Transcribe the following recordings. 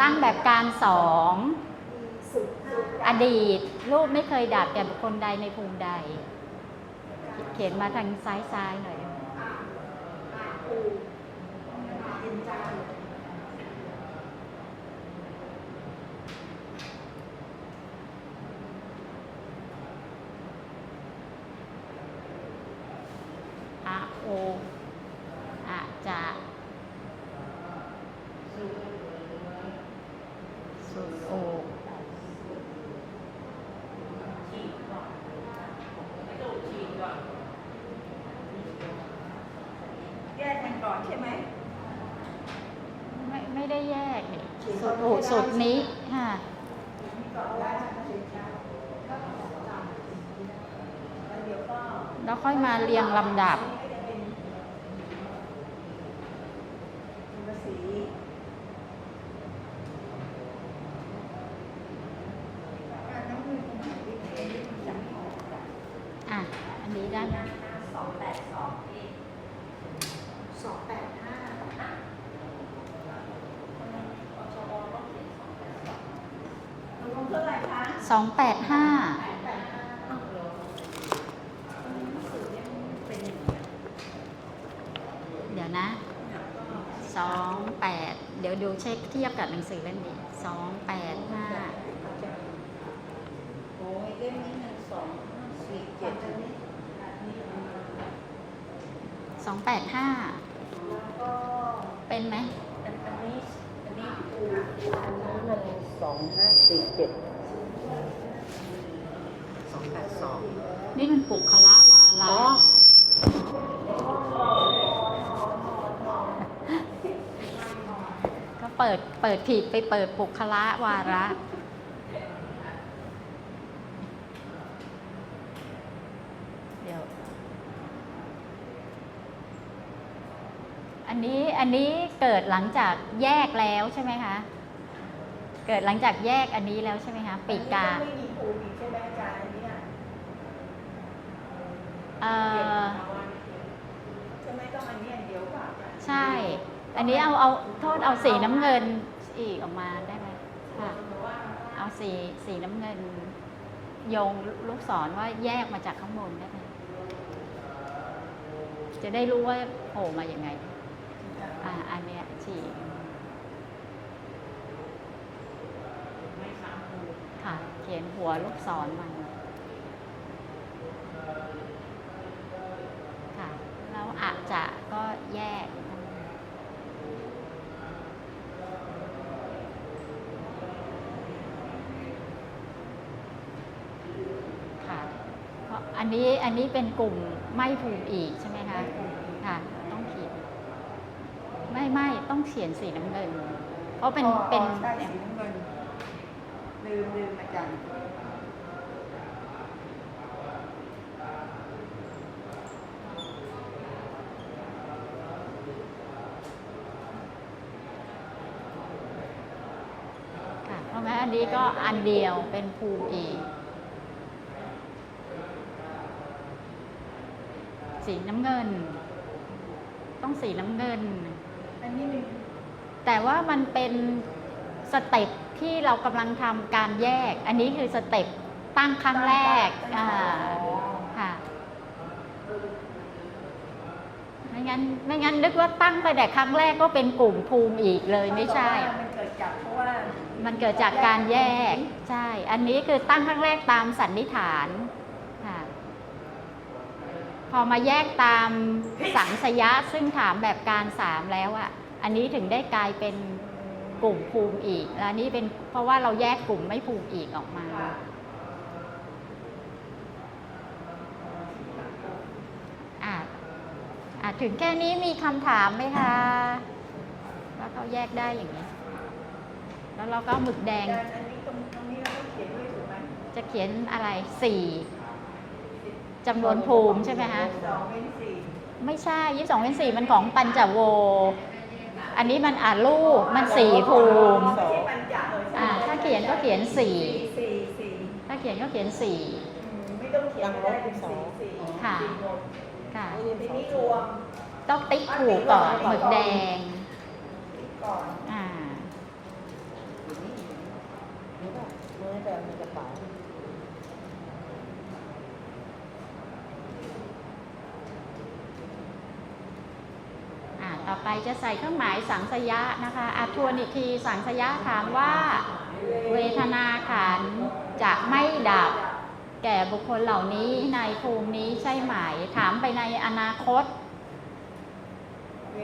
ตั้งแบบการสองอดีต รูปไม่เคยดับแก่บุคคลใดในภูมิใด เขียนมาทางซ้ายซ้ายๆหน่อย อะโออะจะสุโอ แย กมันก่อนใช่ไหม ไม่ไม่ได้แยกนี่สุดโอสุดนี้ค่ะนี่ก่อนได้ใช่ไหมแล้วเดี๋ยวก็แล้วค่อยมาเรียงลำดับนี่ก็จะเป็นภาษีการน้ำมือของหายไปไหนนี่มันจำไม่ออกอะ อะ อันนี้ได้ไหม สองแปดสองเองสองแปดห้าตกลงเท่าไหร่คะ ส องแปดห้าเดี๋ยวนะสองแปดเดี๋ยวดูเช็คเทียบกับหนังสือเล่มนี้สองแปดห้าโอ้ยเล่มนี้มันสองห้าสี่เจ็ดสองแปดห้าเป็นไหมอันนี้อันนี้ปูอันนั้มันสองห้าสี่เจ็ดสองแปดสอง นี่มันปุคละวาระก็เปิดเปิดผิดไปเปิดปุคละวาระเดี๋ยวอันนี้อันนี้เกิดหลังจากแยกแล้วใช่ไหมคะ เกิดหลังจากแยกอันนี้แล้วใช่ไหมคะปีกา ไม่มีปูอีกใช่ไหมอาจารย์อันเนี้ย เอ่อใช่ไหมต้องอันนี้อันเดียวเปล่าอาจารย์ใช่ อันนี้เอาเอาโทษเอาสีน้ำเงินอีกออกมาได้ไหมค่ะ เอาสีสีน้ำเงินโยงลูกศรว่าแยกมาจากข้างบนได้ไหมจะได้รู้ว่าโผล่มาอย่างไง อ่า อันเนี้ยฉีกค่ะ เขียนหัวลูกศรมัน จจะก็แยกค่ะเพราะอันนี้อันนี้เป็นกลุ่มไม่ภูมิอีกใช่ไหมคะค่ะต้องเขียนไม่ไม่ต้องเขียนสีน้ำเงิน เพราะเป็นอ๋อเป็นอ๋อใช่สีน้ำเงินลืมลืมอาจารย์ ค่ะ เพราะงั้น อันนี้ก็อันเดียวเป็นภูมิอีกสีน้ำเงิน ต้องสีน้ำเงิน อันนี้มันแต่ว่ามันเป็นสเต็ปที่เรากำลังทำการแยก อันนี้คือสเต็ปตั้งครั้งแรกอ่าค่ะไม่งั้นไม่งั้นนึกว่าตั้งไปแต่ครั้งแรกก็เป็นกลุ่มภูมิอีกเลยไม่ใช่ มันเกิดจากเพราะว่า มันเกิดจากการแยกใช่ อันนี้คือตั้งครั้งแรกตามสันนิษฐานค่ะพอมาแยกตามสังสยะซึ่งถามแบบการสามแล้วอะอันนี้ถึงได้กลายเป็นกลุ่มภูมิอีก แล้วนนี้เป็นเพราะว่าเราแยกกลุ่มไม่ภูมิอีกออกมาอะอะถึงแค่นี้มีคำถามไหมคะ ว่าเขาแยกได้อย่างนี้ แล้วเราก็เอาหมึกแดงอาจารย์อันนี้ตรงตรงนี้เราต้องเขียนด้วยถูกไหมจะเขียนอะไรสี่จำนวนภูมิใช่ไหมคะสองเป็นสี่ไม่ใช่ยี่สองเป็นสี่มันของปัญจโว อันนี้มันอ่ารูปมันสี่ภูมิไม่ใช่ปัญจเออใช่อ่าถ้าเขียนก็เขียนสี่สี่สี่ถ้าเขียนก็เขียนสี่อืมไม่ต้องเขียนก็ได้เป็นสี่สี่ค่ะสี่หมดค่ะทีนี้รวมต้องติ๊กถูกก่อนหมึกแดงก่อน อ่า รู้ป่ะมือแต่ในกระเป๋าอ่าต่อไปจะใส่เครื่องหมายสังสยะนะคะอาทวนอีกทีสังสยะถามว่า เวทนาขันจะไม่ดับ แก่บุคคลเหล่านี้ในภูมินี้ใช่ไหม ถามไปในอนาคต เว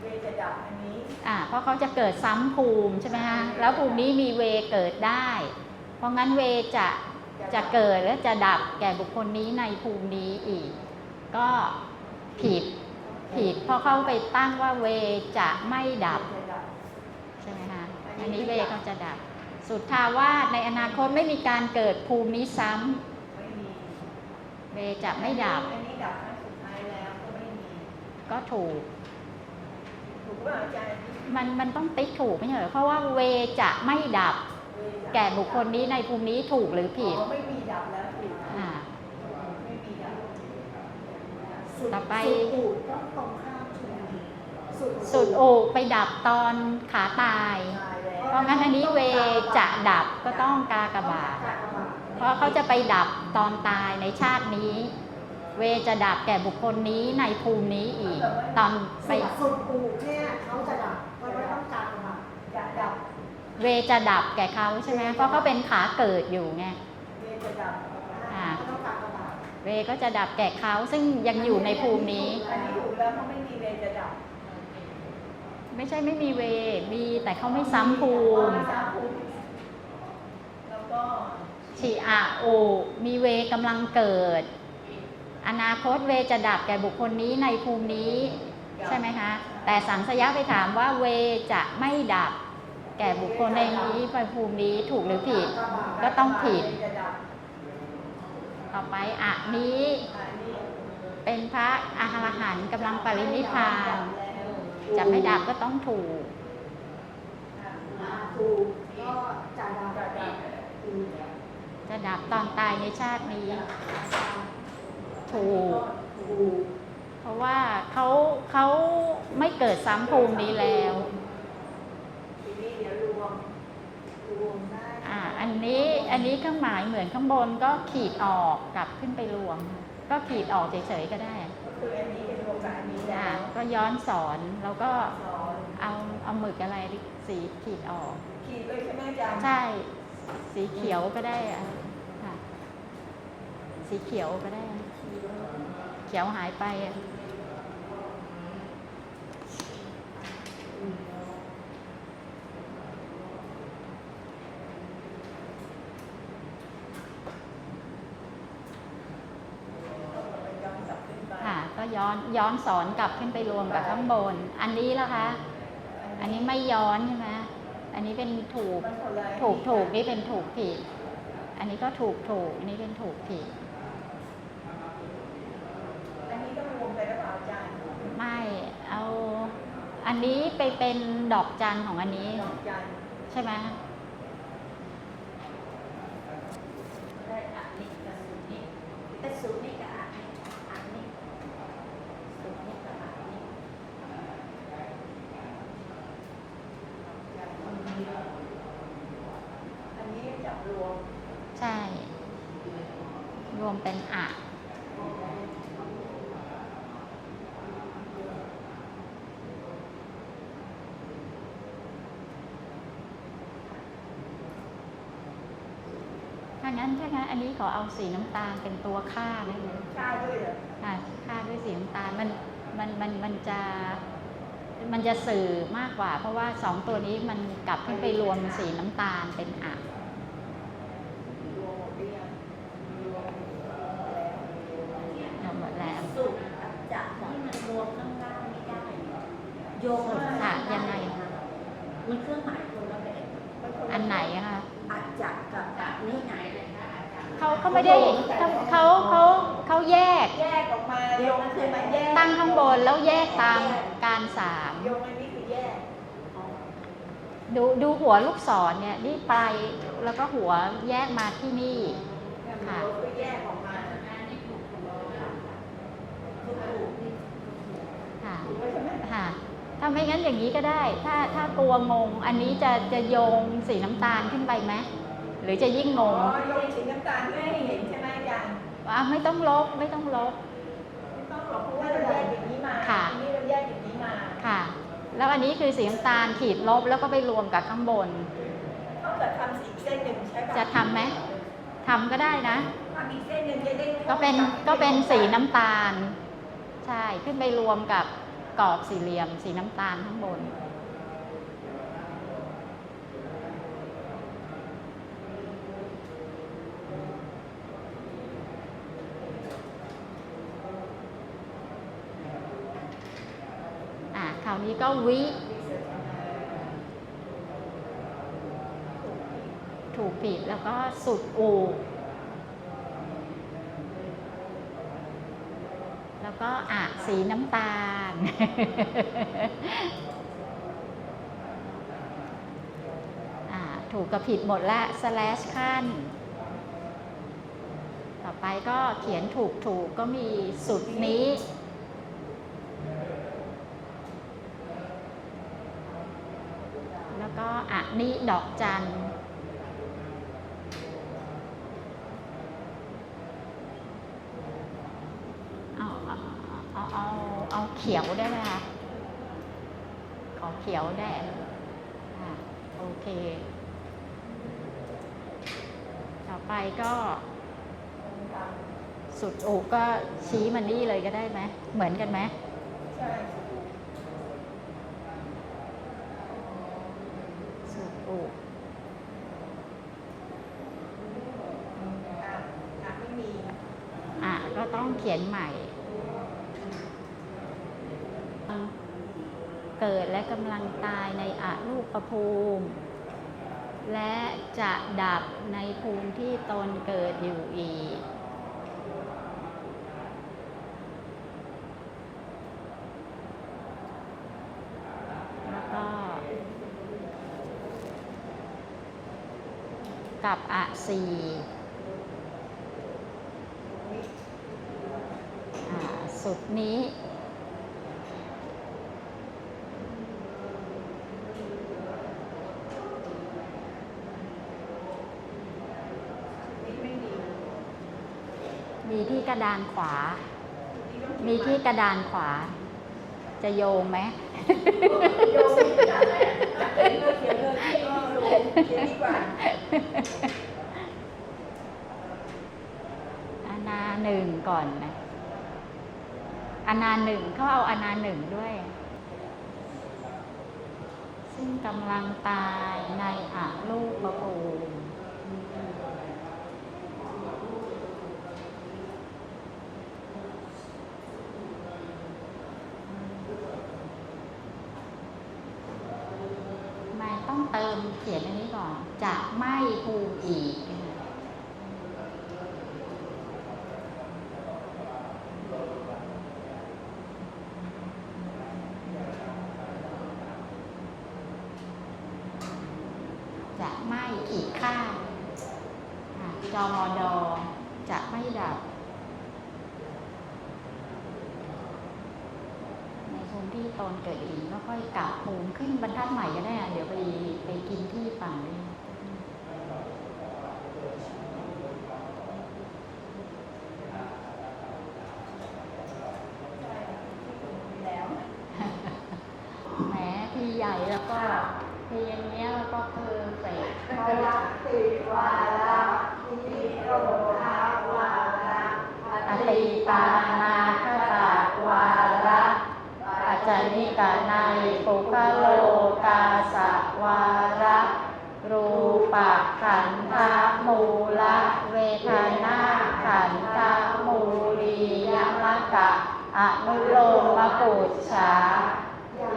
เวจะดับอันนี้อ่าเพราะเขาจะเกิดซ้ำภูมิใช่ไหมฮะแล้วภูมินี้มีเวเกิดได้ เพราะงั้นเวจะจะเกิดและจะดับแก่บุคคลนี้ในภูมินี้อีก ก็ผิดผิดเพราะเขาไปตั้งว่าเวจะไม่ดับจะดับใช่ไหมคะอันนี้เวเขาจะดับ สุดทาว่าในอนาคตไม่มีการเกิดภูมินี้ซ้ไม่มีำเวจะไม่ดับอันนี้ดับครั้งสุดท้ายแล้วก็ไม่มีก็ถูก ถูกป่ะอาจารย์มันมันต้องติ๊กถูกไม่ใช่เหรอเพราะว่าเวจะไม่ดับเวจะแก่บุคคลนี้ในภูมินี้ถูกหรือผิดอ๋อไม่มีดับแล้วถูกอ่า ไม่มีดับต่อไป สุดอู่ต้องตรงข้ามถูกสุดสุดโอกไปดับตอนขาตาย ตายแล้วเพราะงั้นอันนี้เวจะดับก็ต้องกากบาท เพราะเขาจะไปดับตอนตายในชาตินี้ เวจะดับแก่บุคคลนี้ในภูมินี้อีก ตอนไปสุดสุดปูเนี่ยเขาจะดับเพราะว่าต้องการดับจะดับ เวจะดับแก่เขาใช่ไหมเพราะเขาเป็นขาเกิดอยู่ไงเวจะดับอ่าเขาต้องการดับเวก็จะดับแก่เขาซึ่งยังอยู่ในภูมินี้อันนี้ถูกแล้วเพราไม่มีเวจะดับ ไม่ใช่ไม่มีเวมีแต่เขาไม่ซ้ำภูมิแล้วก็ชีอะโอ มีเวกำลังเกิด อนาคตเวจะดับแก่บุคคลนี้ในภูมินี้ ใช่ไหมคะ แต่สังสยะไปถามว่าเวจะไม่ดับ แก่บุคคลในนี้ในภูมินี้ถูกหรือผิด ก็ต้องผิด ต่อไปอะนี้ เป็นพระอรหันต์กำลังปรินิพาน จะไม่ดับก็ต้องถูกปูก็จะดับจะดับตอนตายในชาตินี้ ถูกปูเพราะว่าเขาเขาไม่เกิดซ้ำภูมินี้แล้วทีนี้เดี๋ยวรวมรวมได้อ่าอันนี้อันนี้เครื่องหมายเหมือนข้างบนก็ขีดออกกลับขึ้นไปรวม ก็ขีดออกเฉยๆก็ได้ก็คืออันนี้เป็นรวมกับอันนี้อ่าแล้วก็ย้อนสอนแล้วก็สอนเอาเอาหมึกอะไรสีขีดออก ขีดเลยใช่ไหมอาจารย์ใช่ สีเขียวก็ได้อะค่ะสีเขียวก็ได้เขียวหายไปอะค่ะก็ย้อนย้อนสอนกลับขึ้นไปรวมกับข้างบน อันนี้ล่ะคะ อันนี้ไม่ย้อนใช่ไหมอันนี้เป็นถูกถูกถูกนี่เป็นถูกผิด อันนี้ก็ถูกถูกอันนี้เป็นถูกผิด อันนี้ต้องรวมไปแล้วเปล่าอาจารย์ ไม่ เอา อันนี้ไปเป็นดอกจันของอันนี้ ดอกจันทร์ใช่ไหมได้อันนี้กับสูตรนี้แต่สูตรนี้กับอันนี้อันนี้สูตรนี้กับอันนี้อันนี้จับรวม ใช่ รวมเป็นอะถ้างั้นถ้างั้น อันนี้ขอเอาสีน้ำตาลเป็นตัวค่าได้ไหมกล้าด้วยเหรอค่ะค่าด้วยสีน้ำตาลมันมันมันมันจะมันจะสื่อมากกว่า เพราะว่าสองตัวนี้มันกลับขึ้นไปรวมสีน้ำตาลเป็นอะรวมหมดหรือยังรวมแล้วเอาหมดแล้วสุดจากที่มันรวมข้างล่างไม่ได้โยงข้างล่างค่ะยังไงคะมันเครื่องหมายคนละแบบมันคนละอันไหนอะคะอาจจะกับแบบนี้ไหน เขาเขาไม่ได้เขาเขาเขาเขาแยกแยกออกมาโยงคือมันแยกตั้งข้างบนแล้วแยกตามการสามโยงอันนี้คือแยกดูดูหัวลูกศรเนี่ยนี่ปลายแล้วก็หัวแยกมาที่นี่ค่ะโยงคือแยกออกมาถูกถูกนี่ค่ะถูกไหมใช่ไหมค่ะถถ้าไม่งั้นอย่างนี้ก็ได้ ถ้าถ้ากลัวงง อันนี้จะจะโยงสีน้ำตาลขึ้นไปไหมห รือจะยิ่งงอ๋งอโยงสีน้ำตาลไม่ให้เห็นใช่ไหมอาจารย์อะไม่ต้องลบไม่ต้องลบไม่ต้องหรอกเพราะว่าเราแยกอย่างนี้มาค่ะทีนี้เราแยกอย่างนี้มาค่ะ แล้วอันนี้คือสีน้ำตาลขีดลบแล้วก็ไปรวมกับข้างบนถ้าเกิดทำอีกเส้นหนึ่งใช่ปะจะทำไหมทำก็ได้นะทำอีกเส้นหนึ่งจะได้ก็เป็นก็เป็นสีน้ำตาล ใช่ขึ้นไปรวมกับกรอบสี่เหลี่ยม สีน้ำตาลข้างบน อะคราวนี้ ก็วิ ถูกผิดแล้วก็สุดอู แล้วก็อะสีน้ำตาล ถูกกับผิดหมดละ slash ขั้น ต่อไปก็เขียนถูกถูกก็มีสุดนี้ แล้วก็อะ นี่ดอกจันเอาเอาเอาเอาเอาเขียวได้ไหมคะ ขอเขียวได้อะโอเค ต่อไปก็สุดอกก็ชี้มันนี่เลยก็ได้ไหม เหมือนกันไหม ใช่ สุดอก อะอะไม่มี อะก็ต้องเขีย นใหม่ เกิดและกำลังตายในอรูปภูมิ และจะดับในภูมิที่ตนเกิดอยู่อีกแล้วก็กับอะสีอ่า สุดนี้นี่ไม่มีมีที่กระดานขวา มีที่กระดานขวา จะโยงไหมโยงไม่ได้เขียนเลยเขียนเลยที่ก็ลงเขียนดีกว่าอานาหนึ่งก่อนนะ อานาหนึ่งเขาเอาอานาหนึ่งด้วย ซึ่งกำลังตายในอะลูกประภูไม่ต้องเติมเขียนอันนี้ก่อน จะไม่ภูมิอีก จะ ไม่ขีดข้างจอมอดอจะไม่ดับ ในภูมิที่ตนเกิดอีกก็ค่อยกลับภูมิขึ้นบรรทัดใหม่ก็ได้อะเดี๋ยวไปไปกินที่ฝั่งนี้ แล้ว แหมทีใหญ่แล้วก็ทีอย่างเงี้ยแล้วก็คือเฟก วาระติวาระนิโรธาวาระ อ ตานาคตาวาระปัจจนิกาในปุคโลกาสวาระรูปขันธมูละเวทนาขันธมูลียมกะอนุโลมปุจฉา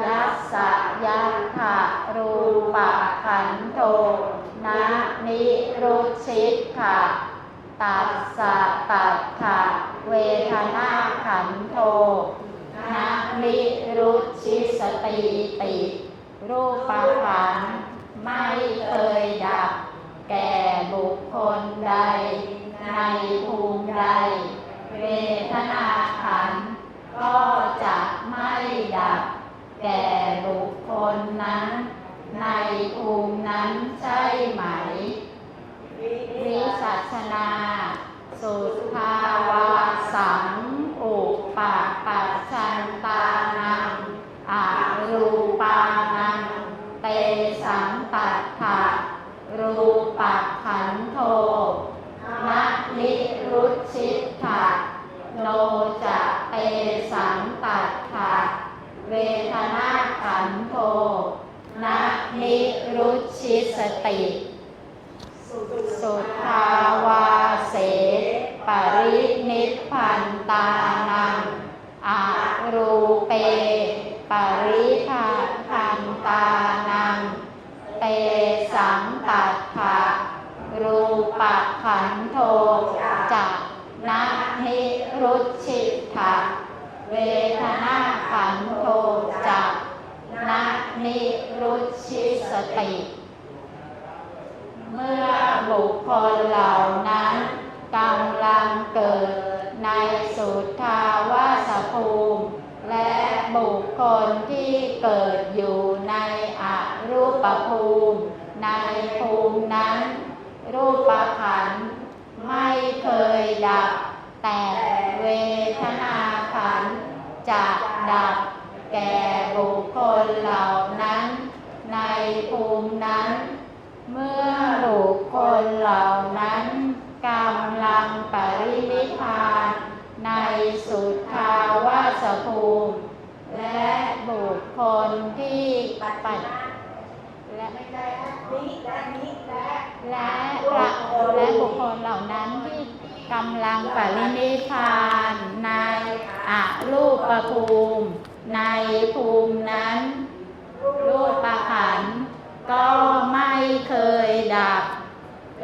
ยัสสะยัตถะรูปะขันโทนะนิรุชิตถะตัสสะตัตถะ เวทนาขันโทนะนิรุชิสติติ รูปขันไม่เคยดับ แก่บุคคลใด ในภูมิใด เวทนาขัน ก็จะไม่ดับ แก่บุคคลนั้น ในภูมินั้นใช่ไหมวิสัชนา สุทาวา ปะปัจชันตานังอารูปานังเตสังตัตถะรูปขันโทนะนิรุชิตถะโนจะเตสังตัตถะเวทนาขันโทนะนิรุชชิสติ สุทาวาเส ปรินิพพันตานังอารูเป ปริภาพันตานัง เตสังตัดถะรูปะ โทจะนะนิรุชิตะเวทนาขันโทจะนะนิรุชชิสติ เมื่อบุคคลเหล่านั้นกำลังเกิดในสุทธาวาสภูมิ และบุคคลที่เกิดอยู่ในอรูปภูมิ ในภูมินั้น รูปขันธ์ ไม่เคยดับ แต่เวทนาขันจะดับ แก่บุคคลเหล่านั้น ในภูมินั้น เมื่อบุคคลเหล่านั้นกำลังปรินิพานในสุทาวาสภูมิ และบุคคลที่ปฏิและนิและนิและและและและบุคคลเหล่านั้นที่กำลังปรินิพานในอรูปภูมิ ในภูมินั้น รูปขันก็ไม่เคยดับ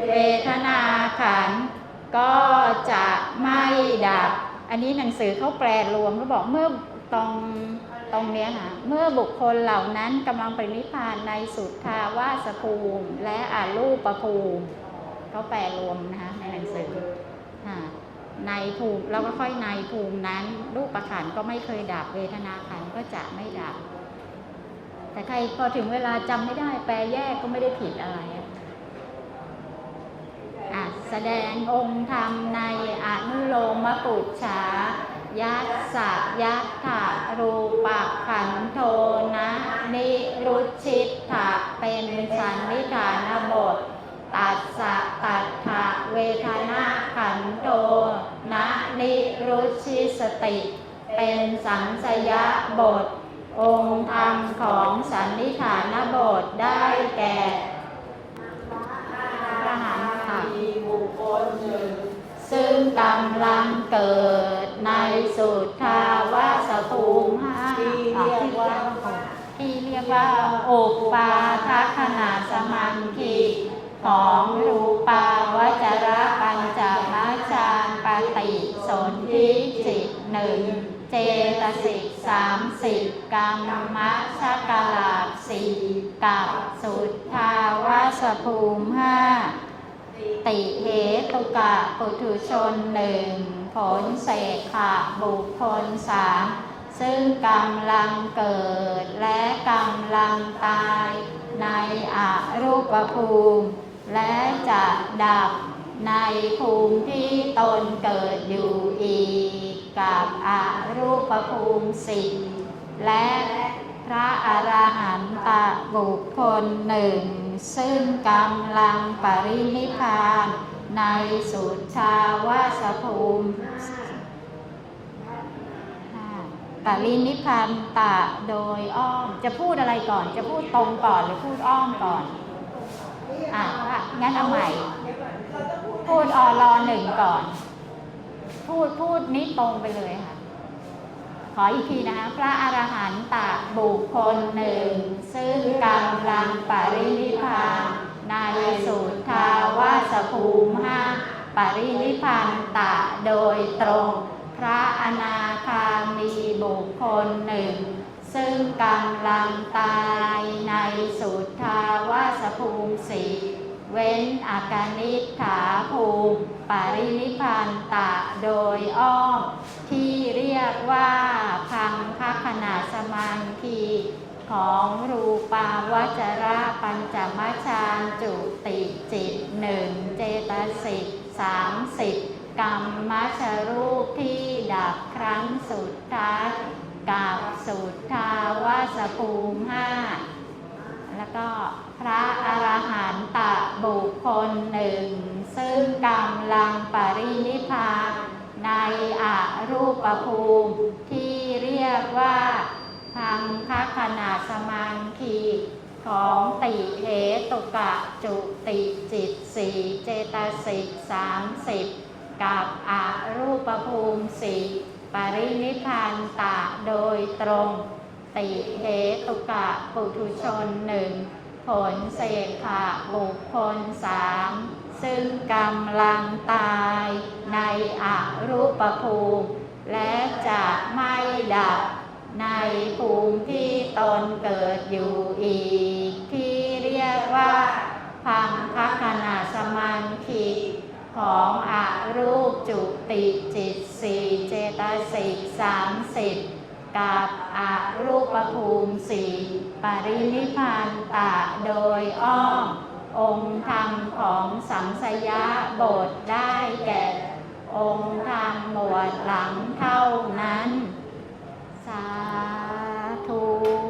เวทนาขันก็จะไม่ดับ อันนี้หนังสือเขาแปลรวมเขาบอกเมื่อตรงตรงเนี้ยค่ะเมื่อบุคคลเหล่านั้นกำลังปรินิพานในสุทธาวาสภูมิ และอารูปภูมิเขาแปลรวมนะคะในหนังสือ ในภูมิแล้วก็ค่อยในภูมินั้นรูปขันก็ไม่เคยดับเวทนาขันก็จะไม่ดับ แต่ใครพอถึงเวลาจำไม่ได้แปลแยกก็ไม่ได้ผิดอะไรอะอะแสดงองค์ธรรมในอนุโลมปุจฉายัสสะยัตถะรูปขันโทนะนิรุชิตถะเป็นสันนิฐานบท ตัสสะตัทธะเวทนา นิรุชชิสติ เป็นสังสยบท องค์ธรรมของสันนิฐานบทได้แก่พระหันค่ะมีบุคคลหนึ่งซึ่งกำลังเกิดในสุทธาวาสภูมิห้าที่เรียกว่าที่เรียกว่าอุปาทัคขณาสมังคีของรูปาวจระปัญจา ธิจิตหนึ่งเจตสิกสามสิบกรรมชกลาสี่กับสุทธาวาสภูมิห้าติเหตุกะปุถุชนหนึ่งผลเศษขะบุคคลสามซึ่งกำลังเกิดและกำลังตายในอรูปภูมิ และจะดับ ในภูมิที่ตนเกิดอยู่อีก กับอรูปภูมิสิและพระอรหันตบุคคลหนึ่ง ซึ่งกำลังปรินิพาน ในสุชาวาสภูมิปรินิพพานตะโดยอ้อม จะพูดอะไรก่อน จะพูดตรงก่อนหรือพูดอ้อมก่อน อะงั้นเอาใหม่ พูดอรอหนึ่งก่อน พูดพูดนี้ตรงไปเลยค่ะ ขออีกทีนะคะพระอรหันตะบุคคลหนึ่ง ซึ่งกำลังปรินิพานในสุทธาวาสภูมิห้าปรินิพานตะโดยตรง พระอนาคามีบุคคลหนึ่ง ซึ่งกำลังตายในสุทธาวาสภูมิสี เว้นอาการนิฐาภูมิ ปารินิพานตะโดยอ้อม ที่เรียกว่าพังคขณาสมานคีของรูปาวจระปัญจมชฌานจุติจิตหนึ่งเจตสิกสามสิบกรรมชรูปที่ดับครั้งสุดท้ายกับสุดทาวาสภูมิห้า แล้วก็พระอรหันตบุคคลหนึ่ง ซึ่งกำลังปรินิพพานในอรูปภูมิที่เรียกว่าพังคขณะสมังคีของติเหตุกะจุติจิตสี่เจตสิกสามสิบกับอรูปภูมิสี่ปรินิพพานตะโดยตรง ติเหตุกะปุถุชนหนึ่งผลเสกขะบุคคลสามซึ่งกำลังตายในอรูปภูมิ และจะไม่ดับในภูมิที่ตนเกิดอยู่อีก ที่เรียกว่าพังคขณะสมันคีของอรูปจุติจิตสี่เจตสิกสามสิบ กับอรูปภูมิสีปรินิพานตะโดยอ้อม องค์ธรรมของสังสยาบทได้แก่ องค์ธรรมหมวดหลังเท่านั้น สาธุ